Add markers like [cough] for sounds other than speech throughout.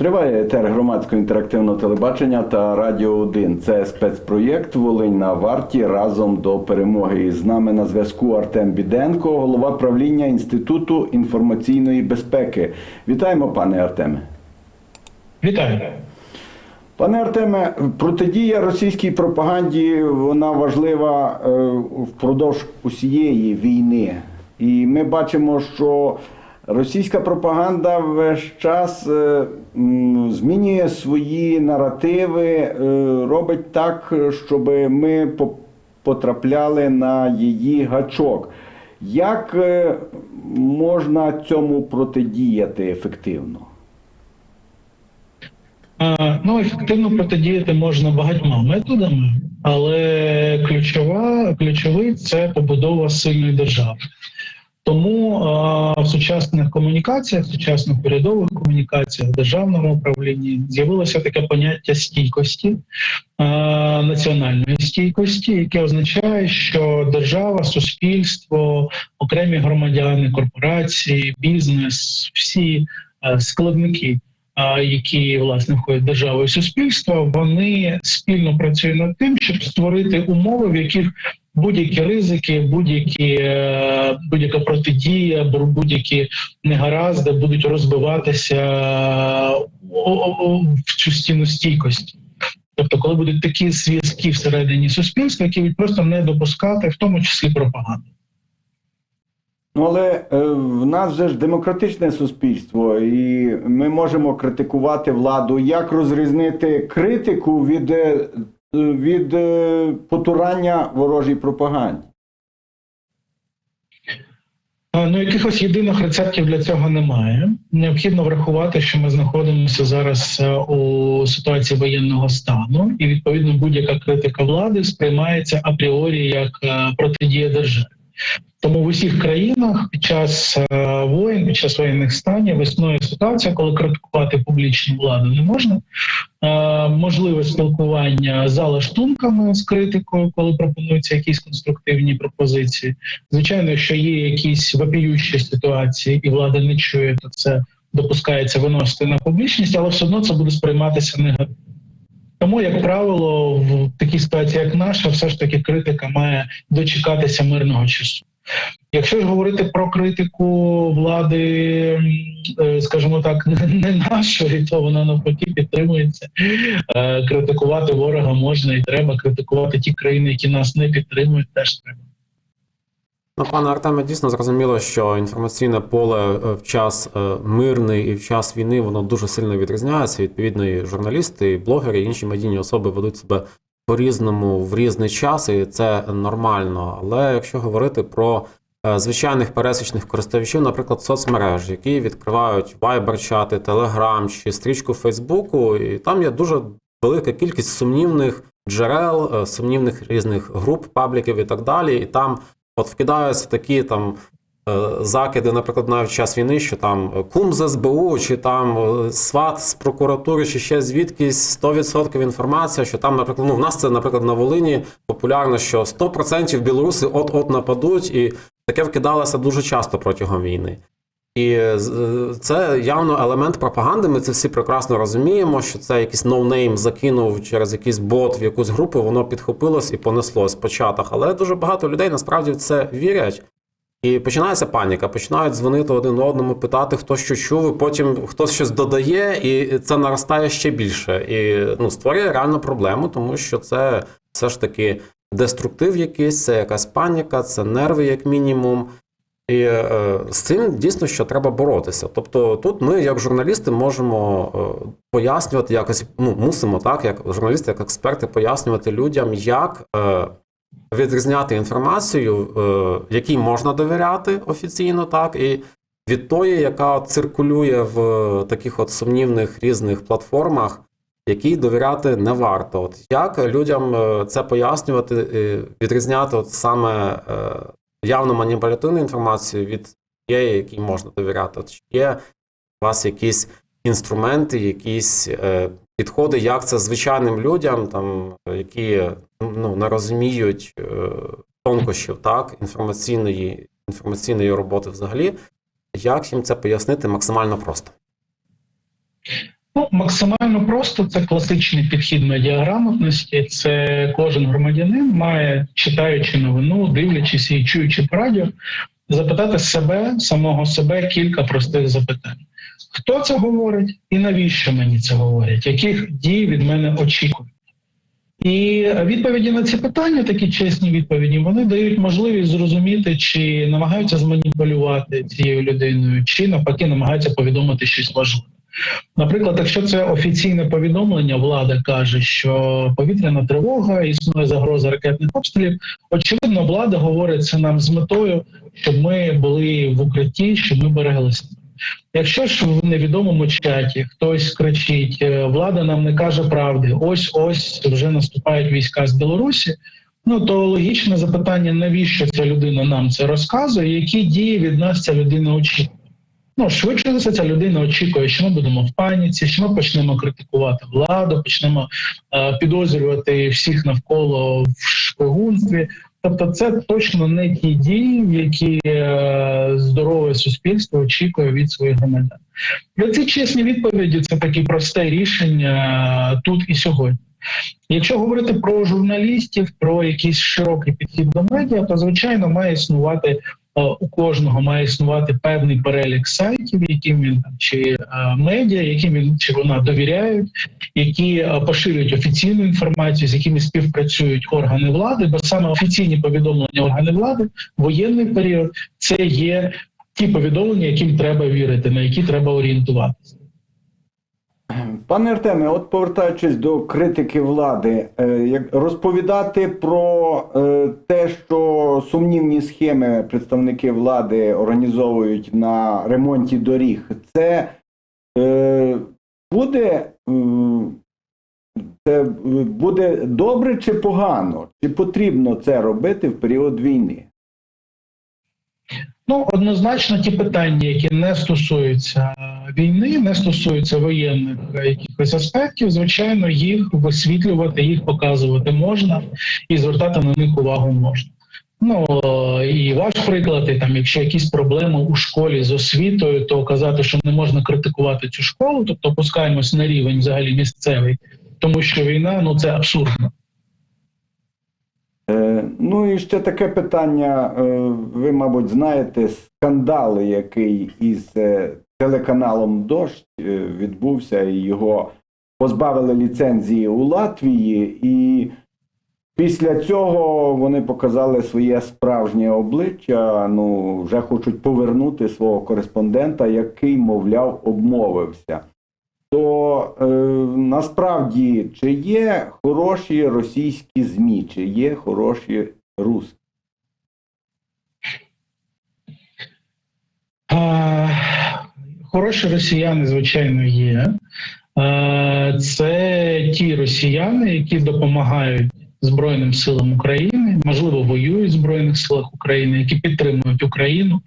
Триває етер громадського інтерактивного телебачення та Радіо 1. Це спецпроєкт Волинь на варті разом до перемоги. І з нами на зв'язку Артем Біденко, голова правління Інституту інформаційної безпеки. Вітаємо, пане Артеме. Вітаю. Пане Артеме, протидія російській пропаганді вона важлива е, впродовж усієї війни. І ми бачимо, що російська пропаганда весь час е, змінює свої наративи, е, робить так, щоб ми потрапляли на її гачок. Як е, можна цьому протидіяти ефективно? Ну, ефективно протидіяти можна багатьма методами, але ключова, ключовий це побудова сильної держави. Тому а, в сучасних комунікаціях, в сучасних урядових комунікаціях, в державному управлінні з'явилося таке поняття стійкості, а, національної стійкості, яке означає, що держава, суспільство, окремі громадяни, корпорації, бізнес, всі е, складники які власне входять в державу і суспільство, вони спільно працюють над тим, щоб створити умови, в яких будь-які ризики, будь-які е, будь-яка протидія, бу- будь-які негаразди будуть розбиватися о- в цю стіну стійкості. Тобто, коли будуть такі зв'язки всередині суспільства, які будуть просто не допускати, в тому числі пропаганду. Ну, але е, в нас же ж демократичне суспільство, і ми можемо критикувати владу. Як розрізнити критику від, е, від е, потурання ворожій пропаганді? Ну, якихось єдиних рецептів для цього немає. Необхідно врахувати, що ми знаходимося зараз е, у ситуації воєнного стану, і відповідно будь-яка критика влади сприймається апріорі як е, протидія державі. Тому в усіх країнах під час е, воєн, під час воєнних станів існує ситуація, коли критикувати публічну владу не можна. Е, можливе спілкування за лаштунками з критикою, коли пропонуються якісь конструктивні пропозиції. Звичайно, що є якісь вопіющі ситуації, і влада не чує, то це допускається виносити на публічність, але все одно це буде сприйматися негативно. Тому, як правило, в такій ситуації, як наша, все ж таки критика має дочекатися мирного часу. Якщо ж говорити про критику влади, е, скажімо так, [laughs] не нашої, то вона навпаки підтримується. Е, Критикувати ворога можна і треба критикувати ті країни, які нас не підтримують, теж треба. Ну, пане Артеме, дійсно зрозуміло, що інформаційне поле е, в час мирний і в час війни воно дуже сильно відрізняється. Відповідно, і журналісти, і блогери, і інші медійні особи ведуть себе по-різному в різний час, і це нормально. Але якщо говорити про е, звичайних пересічних користувачів, наприклад, соцмереж, які відкривають Viber-чати, Telegram чи стрічку Фейсбуку, і там є дуже велика кількість сумнівних джерел, е, сумнівних різних груп, пабліків і так далі. І там От вкидаються такі там закиди, наприклад, навіть час війни, що там е, кум з СБУ, чи там е, сват з прокуратури, чи ще звідкись 100% інформація, що там, наприклад, ну в нас це, наприклад, на Волині популярно, що 100% білоруси от-от нападуть, і таке вкидалося дуже часто протягом війни. І е, е, це явно елемент пропаганди. Ми це всі прекрасно розуміємо, що це якийсь ноунейм закинув через якийсь бот в якусь групу, воно підхопилось і понеслось по. Але дуже багато людей насправді в це вірять. І починається паніка, починають дзвонити один одному, питати, хто що чув, і потім хтось щось додає, і це наростає ще більше. І ну, створює реальну проблему, тому що це все ж таки деструктив якийсь, це якась паніка, це нерви, як мінімум. І е, з цим дійсно що треба боротися. Тобто, тут ми, як журналісти, можемо е, пояснювати якось, ну мусимо так, як журналісти, як експерти, пояснювати людям, як е, відрізняти інформацію, е, якій можна довіряти офіційно, так, і від тої, яка циркулює в таких от сумнівних різних платформах, якій довіряти не варто. От як людям е, це пояснювати, відрізняти от саме е, явно маніпулятивну інформацію від тієї, якій можна довіряти? От чи є у вас якісь інструменти, якісь е, підходи, як це звичайним людям, там, які ну, не розуміють е, тонкощів так, інформаційної, інформаційної роботи взагалі, як їм це пояснити максимально просто? Ну, максимально просто це класичний підхід медіаграмотності. Це кожен громадянин має, читаючи новину, дивлячись і чуючи по радіо, запитати себе, самого себе кілька простих запитань. Хто це говорить і навіщо мені це говорять? Яких дій від мене очікують? І відповіді на ці питання, такі чесні відповіді, вони дають можливість зрозуміти, чи намагаються зманіпулювати цією людиною, чи навпаки намагаються повідомити щось важливе. Наприклад, якщо це офіційне повідомлення, влада каже, що повітряна тривога, існує загроза ракетних обстрілів. Очевидно, влада говорить це нам з метою, щоб ми були в укритті, щоб ми береглися. Якщо ж в невідомому чаті хтось кричить, «Е, влада нам не каже правди, ось ось вже наступають війська з Білорусі. Ну то логічне запитання, навіщо ця людина нам це розказує, які дії від нас ця людина очікує. Ну, швидше за все, ця людина очікує, що ми будемо в паніці, що ми почнемо критикувати владу, почнемо е, підозрювати всіх навколо в шпигунстві. Тобто, це точно не ті дії, які е, здорове суспільство очікує від своїх громадян. Для цих чесні відповіді це таке просте рішення е, тут і сьогодні. Якщо говорити про журналістів, про якийсь широкий підхід до медіа, то звичайно має існувати у кожного має існувати певний перелік сайтів, яким він чи е, медіа, яким він чи вона довіряють, які е, поширюють офіційну інформацію, з якими співпрацюють органи влади, бо саме офіційні повідомлення органи влади в воєнний період це є ті повідомлення, яким треба вірити, на які треба орієнтуватися. [clears throat] Пане Артеме, от повертаючись до критики влади, е, розповідати про е, те, що сумнівні схеми представники влади організовують на ремонті доріг, це е, буде, це буде добре чи погано? Чи потрібно це робити в період війни? Ну, однозначно, ті питання, які не стосуються війни, не стосуються воєнних якихось аспектів, звичайно, їх висвітлювати, їх показувати можна і звертати на них увагу можна. Ну і ваш приклад, і там, якщо якісь проблеми у школі з освітою, то казати, що не можна критикувати цю школу, тобто опускаємось на рівень взагалі місцевий, тому що війна ну це абсурдно. Е, Ну і ще таке питання. Е, Ви, мабуть, знаєте, скандал, який із е, телеканалом Дощ е, відбувся, і його позбавили ліцензії у Латвії, і після цього вони показали своє справжнє обличчя. Ну, вже хочуть повернути свого кореспондента, який, мовляв, обмовився. То е, насправді чи є хороші російські ЗМІ, чи є хороші русські? Хороші росіяни, звичайно, є. Це ті росіяни, які допомагають Збройним силам України, можливо, воюють в Збройних силах України, які підтримують Україну,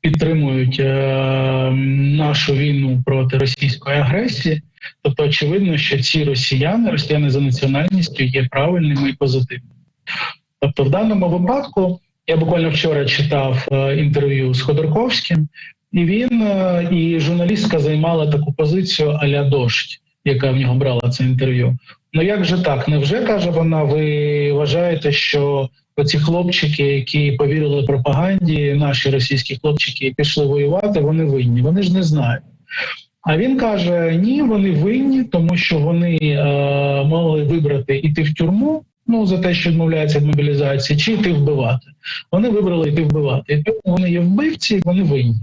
підтримують е, нашу війну проти російської агресії. Тобто, очевидно, що ці росіяни, росіяни за національністю, є правильними і позитивними. Тобто, в даному випадку я буквально вчора читав е, інтерв'ю з Ходорковським, і він е, і журналістка займала таку позицію аля дощ, яка в нього брала це інтерв'ю. Ну як же так? Невже каже вона? Ви вважаєте, що оці хлопчики, які повірили пропаганді, наші російські хлопчики, і пішли воювати, вони винні? Вони ж не знають. А він каже: ні, вони винні, тому що вони е, могли вибрати іти в тюрму. Ну за те, що відмовляється від мобілізації, чи йти вбивати. Вони вибрали йти вбивати. І тому вони є вбивці, вони винні.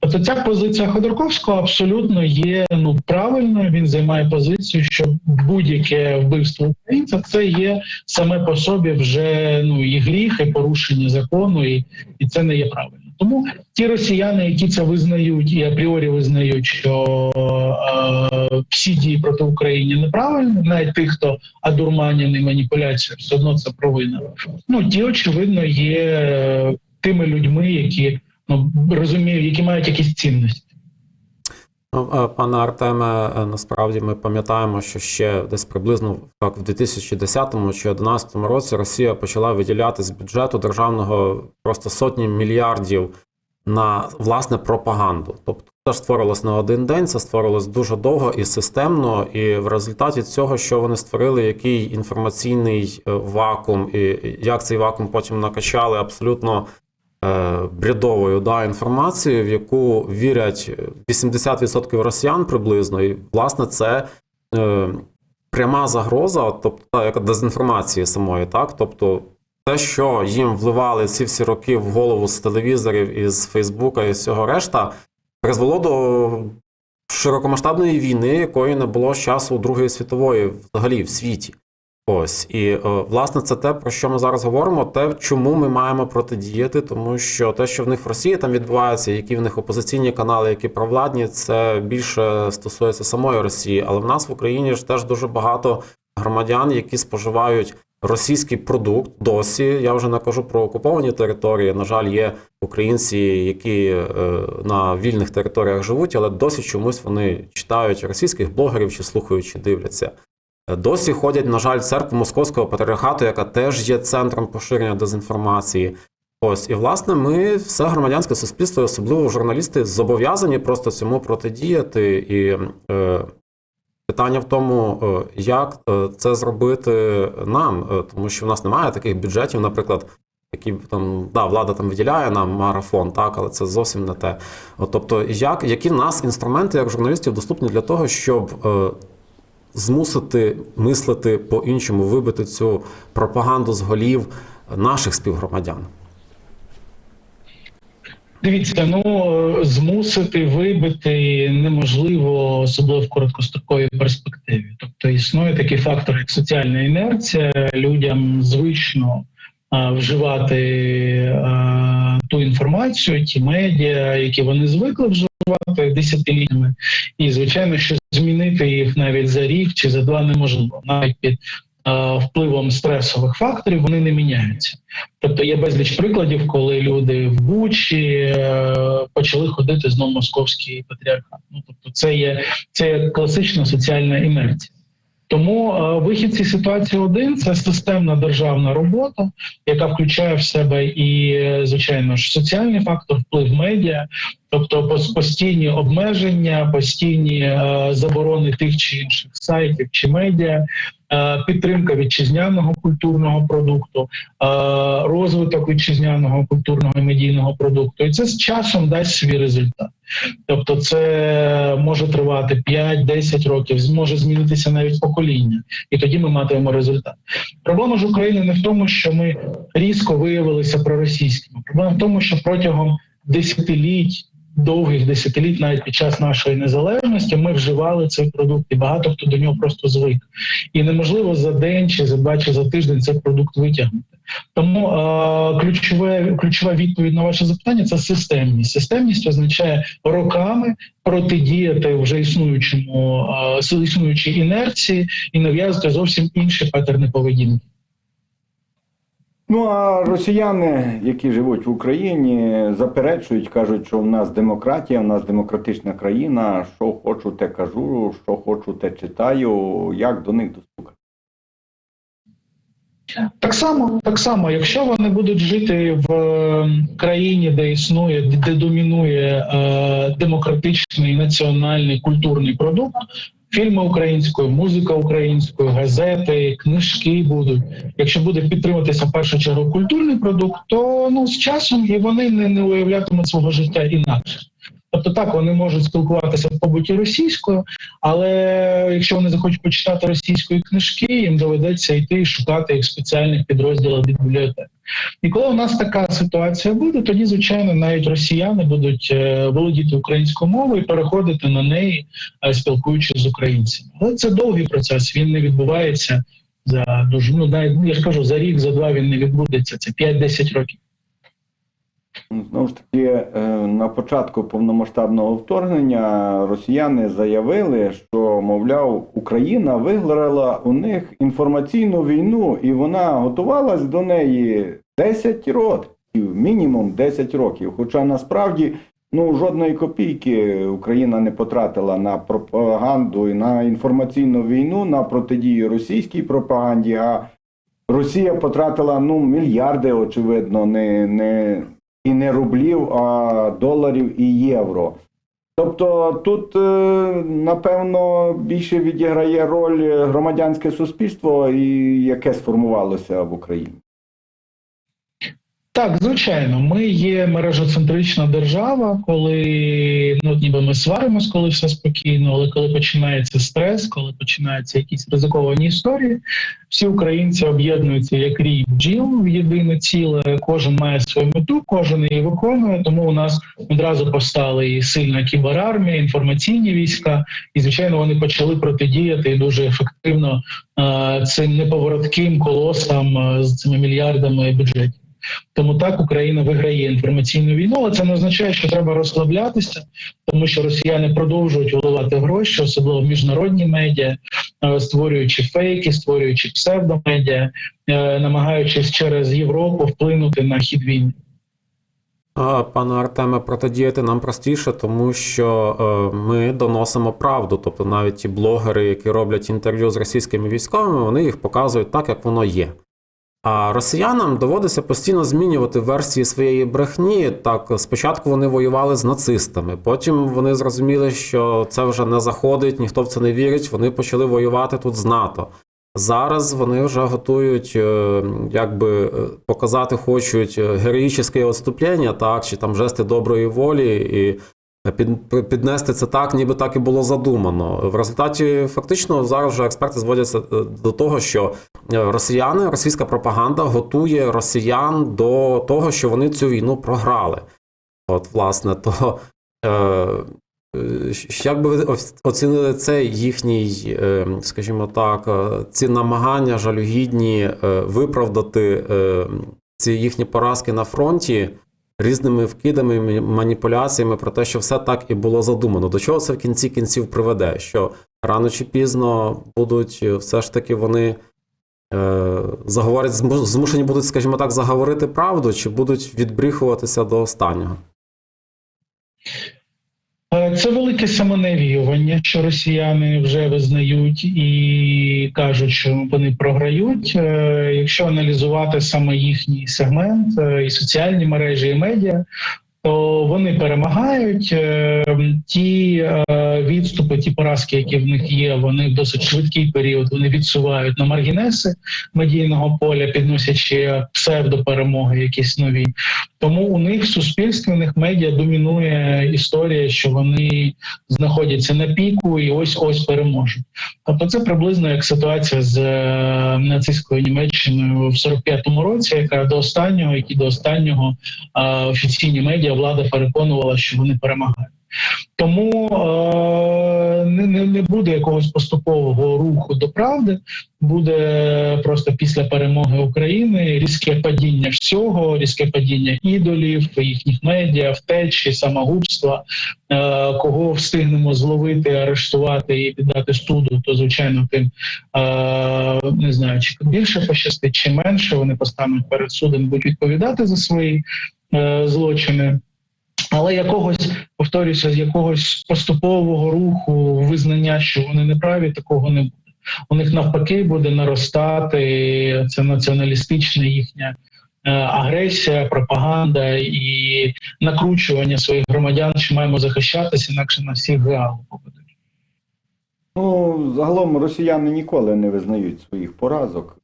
Тобто ця позиція Ходорковського абсолютно є ну правильною. Він займає позицію, що будь-яке вбивство українця це є саме по собі вже ну і гріх, і порушення закону, і, і це не є правильно. Тому ті росіяни, які це визнають і апріорі визнають, що е, всі дії проти України неправильні, навіть тих, хто одурманений маніпуляцією, все одно це провина. Ну ті очевидно є е, тими людьми, які ну розуміють, які мають якісь цінності. Ну, е, Пане Артеме, е, насправді ми пам'ятаємо, що ще десь приблизно так в 2010 чи 2011 році Росія почала виділяти з бюджету державного просто сотні мільярдів на власне пропаганду. Тобто теж створилось на один день, це створилось дуже довго і системно. І в результаті цього, що вони створили, який інформаційний е, вакуум, і як цей вакуум потім накачали абсолютно е, бредовою да, інформацією, в яку вірять 80% росіян приблизно. І, власне, це е, пряма загроза, тобто яка дезінформації самої, так? Тобто те, що їм вливали ці всі роки в голову з телевізорів, із Фейсбука і всього решта, призвело до широкомасштабної війни, якої не було з часу Другої світової взагалі в світі. Ось і е, власне це те, про що ми зараз говоримо, те, чому ми маємо протидіяти, тому що те, що в них в Росії там відбувається, які в них опозиційні канали, які провладні, це більше стосується самої Росії. Але в нас в Україні ж теж дуже багато громадян, які споживають російський продукт досі. Я вже не кажу про окуповані території. На жаль, є українці, які е, на вільних територіях живуть, але досі чомусь вони читають російських блогерів чи слухають, чи дивляться. Досі ходять, на жаль, церкву Московського патріархату, яка теж є центром поширення дезінформації. Ось, і власне, ми, все громадянське суспільство, особливо журналісти, зобов'язані просто цьому протидіяти. І е, питання в тому, е, як е, це зробити нам, е, тому що в нас немає таких бюджетів, наприклад. Які там да, влада там виділяє нам марафон, так, але це зовсім не те. От, тобто, як, які в нас інструменти як журналістів доступні для того, щоб е, змусити мислити по-іншому, вибити цю пропаганду з голів наших співгромадян. Дивіться, ну змусити вибити неможливо, особливо в короткостроковій перспективі. Тобто існує такий фактор, як соціальна інерція. Людям звично вживати а, ту інформацію, ті медіа, які вони звикли вживати десятиліттями, і звичайно, що змінити їх навіть за рік чи за два неможливо, навіть під впливом стресових факторів вони не міняються. Тобто є безліч прикладів, коли люди в Бучі е, почали ходити знову московський патріархат. Ну тобто, це є це є класична соціальна інерція. Тому е, вихід цієї ситуації один це системна державна робота, яка включає в себе і, звичайно ж, соціальний фактор, вплив медіа, тобто постійні обмеження, постійні е, заборони тих чи інших сайтів чи медіа, підтримка вітчизняного культурного продукту, е, розвиток вітчизняного культурного і медійного продукту, і це з часом дасть свій результат. Тобто, це може тривати 5-10 років, зможе змінитися навіть покоління, і тоді ми матимемо результат. Проблема ж України не в тому, що ми різко виявилися проросійськими. Проблема в тому, що протягом десятиліть. Довгих десятиліть, навіть під час нашої незалежності, ми вживали цей продукт, і багато хто до нього просто звик. І неможливо за день чи за два чи за тиждень цей продукт витягнути. Тому е, ключове, ключова відповідь на ваше запитання це системність. Системність означає роками протидіяти вже існуючому е, існуючій інерції і нав'язати зовсім інші патерни поведінки. Ну а росіяни, які живуть в Україні, заперечують, кажуть, що в нас демократія, в нас демократична країна. Що хочу, те кажу, що хочу, те читаю. Як до них достукати? Так само, так само, якщо вони будуть жити в е, країні, де існує, де домінує е, демократичний національний культурний продукт, фільми українською, музика українською, газети, книжки будуть. Якщо буде підтримуватися в першу чергу культурний продукт, то ну з часом і вони не, не уявлятимуть свого життя інакше. Тобто так вони можуть спілкуватися в побуті російською, але якщо вони захочуть почитати російської книжки, їм доведеться йти і шукати їх в спеціальних підрозділах від бібліотек. І коли у нас така ситуація буде, тоді звичайно навіть росіяни будуть е, володіти українською мовою і переходити на неї, е, спілкуючись з українцями. Але це довгий процес. Він не відбувається за дуже ну навіть я ж кажу за рік, за два він не відбудеться. Це 5-10 років. Знову ж таки, е, на початку повномасштабного вторгнення росіяни заявили, що, мовляв, Україна виграла у них інформаційну війну, і вона готувалась до неї 10 років, мінімум 10 років. Хоча насправді ну, жодної копійки Україна не потратила на пропаганду і на інформаційну війну, на протидію російській пропаганді. а Росія потратила ну мільярди, очевидно, не, не і не рублів, а доларів і євро. Тобто тут, е, напевно, більше відіграє роль громадянське суспільство, яке сформувалося в Україні. Так, звичайно, ми є мережоцентрична держава, коли ну ніби ми сваримось, коли все спокійно, але коли починається стрес, коли починаються якісь ризиковані історії, всі українці об'єднуються як рій бджіл в єдине ціле. Кожен має свою мету, кожен її виконує. Тому у нас одразу постали і сильна кіберармія, інформаційні війська, і звичайно вони почали протидіяти і дуже ефективно е, цим неповоротким колосам е, з цими мільярдами бюджетів. Тому так Україна виграє інформаційну війну, але це не означає, що треба розслаблятися, тому що росіяни продовжують виливати гроші, особливо міжнародні медіа, е, створюючи фейки, створюючи псевдомедіа, е, намагаючись через Європу вплинути на хід війни. Пане Артеме, протидіяти нам простіше, тому що е, ми доносимо правду. Тобто навіть ті блогери, які роблять інтерв'ю з російськими військовими, вони їх показують так, як воно є. А росіянам доводиться постійно змінювати версії своєї брехні. Так, спочатку вони воювали з нацистами, потім вони зрозуміли, що це вже не заходить, ніхто в це не вірить. Вони почали воювати тут з НАТО. Зараз вони вже готують, е, якби е, показати хочуть е, героїчне відступлення, так, чи там жести доброї волі, і під, піднести це так, ніби так і було задумано. В результаті фактично зараз вже експерти зводяться е, до того, що е, росіяни, російська пропаганда готує росіян до того, що вони цю війну програли. От, власне, то е, е, як би ви оцінили цей їхній, е, скажімо так, е, ці намагання жалюгідні е, виправдати е, ці їхні поразки на фронті різними вкидами, маніпуляціями про те, що все так і було задумано. До чого це в кінці кінців приведе? Що рано чи пізно будуть е, все ж таки вони е, заговорять, змушені будуть, скажімо так, заговорити правду, чи будуть відбріхуватися до останнього? Е, Це велике самоневіювання, що росіяни вже визнають і кажуть, що вони програють. Е, Якщо аналізувати саме їхній сегмент е, і соціальні мережі, і медіа, то вони перемагають. Е, Ті е, відступи, ті поразки, які в них є, вони в досить швидкий період вони відсувають на маргінеси медійного поля, підносячи псевдоперемоги, якісь нові. Тому у них в суспільстві, у них медіа домінує історія, що вони знаходяться на піку і ось ось переможуть. Тобто, це приблизно як ситуація з е, нацистською Німеччиною в 45-му році, яка до останнього, які до останнього офіційні медіа влада переконувала, що вони перемагають. Тому е, не, не, буде якогось поступового руху до правди. Буде просто після перемоги України різке падіння всього, різке падіння ідолів, їхніх медіа, втечі, самогубства. Е, кого встигнемо зловити, арештувати і піддати суду, то звичайно тим е, не знаю, чи більше пощастить, чи менше. Вони постануть перед судом, будуть відповідати за свої злочини. Але якогось повторюся, з якогось поступового руху визнання, що вони не праві, такого не буде. У них навпаки буде наростати це націоналістична їхня е, агресія, пропаганда і накручування своїх громадян, що маємо захищатися, інакше на всіх геалу поведуть. Ну, загалом росіяни ніколи не визнають своїх поразок.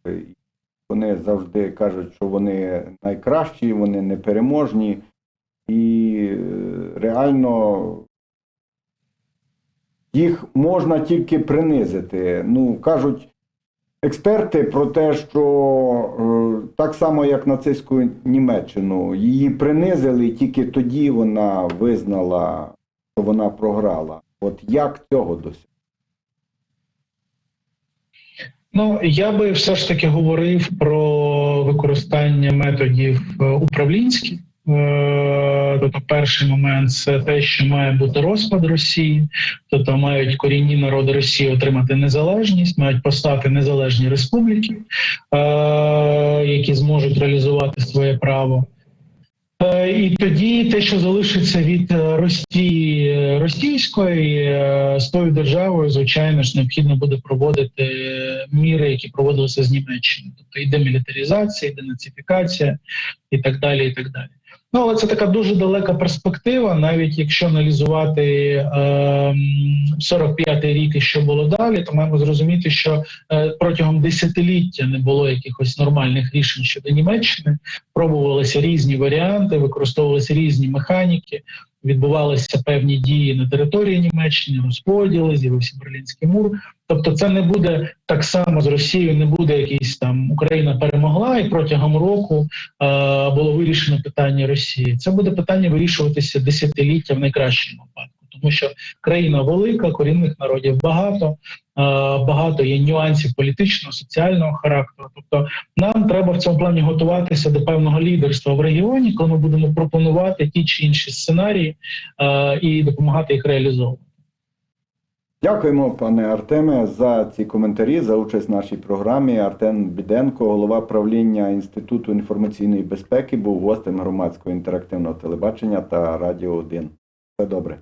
Вони завжди кажуть, що вони найкращі, вони непереможні. І е, реально їх можна тільки принизити. Ну, кажуть експерти про те, що е, так само, як нацистську Німеччину, її принизили, і тільки тоді вона визнала, що вона програла. От як цього досягти? Ну я би все ж таки говорив про використання методів е, управлінських. Е, Тобто, перший момент це те, що має бути розпад Росії, тобто мають корінні народи Росії отримати незалежність, мають постати незалежні республіки, е, які зможуть реалізувати своє право. І тоді те, що залишиться від Росії російської з тою державою, звичайно ж, необхідно буде проводити міри, які проводилися з Німеччини, тобто і демілітаризація, і денацифікація, і так далі. І так далі. Ну, але це така дуже далека перспектива, навіть якщо аналізувати е, 45-й рік і що було далі, то маємо зрозуміти, що е, протягом десятиліття не було якихось нормальних рішень щодо Німеччини. Пробувалися різні варіанти, використовувалися різні механіки, відбувалися певні дії на території Німеччини, розподіли, з'явився Берлінський мур. Тобто, це не буде так само з Росією, не буде якийсь там Україна перемогла, і протягом року е, було вирішено питання Росії. Це буде питання вирішуватися десятиліття в найкращому випадку, тому що країна велика, корінних народів багато, багато є нюансів політичного, соціального характеру. Тобто, нам треба в цьому плані готуватися до певного лідерства в регіоні, коли ми будемо пропонувати ті чи інші сценарії і допомагати їх реалізовувати. Дякуємо, пане Артеме, за ці коментарі, за участь в нашій програмі. Артем Біденко, голова правління Інституту інформаційної безпеки, був гостем громадського інтерактивного телебачення та Радіо 1. Все добре.